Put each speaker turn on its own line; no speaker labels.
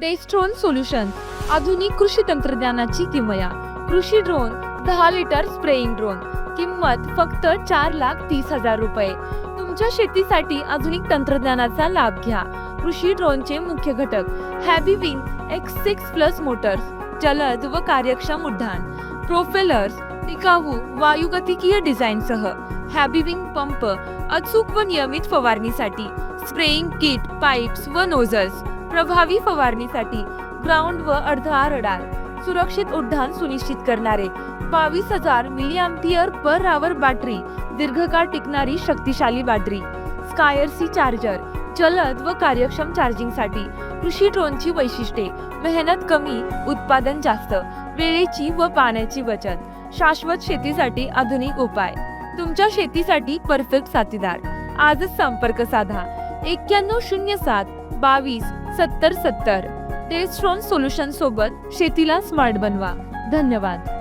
डेस्ट्रोन solution आधुनिक कृषी तंत्रज्ञानाची किमया. कृषी ड्रोन दहा लिटर स्प्रेइंग ड्रोन किंमत फक्त चार लाख तीस हजार रुपये. तुमच्या शेतीसाठी आधुनिक तंत्रज्ञानाचा लाभ घ्या. कृषी ड्रोनचे मुख्य घटक Hobbywing X six plus motors जलद व कार्यक्षम उड्डाण. प्रोफेलर्स टिकाऊ वायुगतिकीय डिझाईनसह हॅबी विंग पंप अचूक व नियमित फवारणीसाठी. स्प्रेइंग किट पाईप्स व नोझल्स प्रभावी फवारणीसाठी ग्राउंड व अर्धा रडार सुरक्षित उड्डाण सुनिश्चित करणारे बावीस हजार मिली पर आवर बॅटरी दीर्घकाळ टिकणारी शक्तिशाली बॅटरी स्कायरसी चार्जर जलद व कार्यक्षम चार्जिंगसाठी कृषी ड्रोनची वैशिष्ट्ये मेहनत कमी उत्पादन जास्त वेळेची व पाण्याची बचत शाश्वत शेतीसाठी आधुनिक उपाय. तुमच्या शेतीसाठी परफेक्ट साथीदार. आजच संपर्क साधा. एक्क्याण्णव शून्य सात बावीस सत्तर सत्तर. टेस्ट्रॉन सोल्युशन सोबत शेतीला स्मार्ट बनवा. धन्यवाद.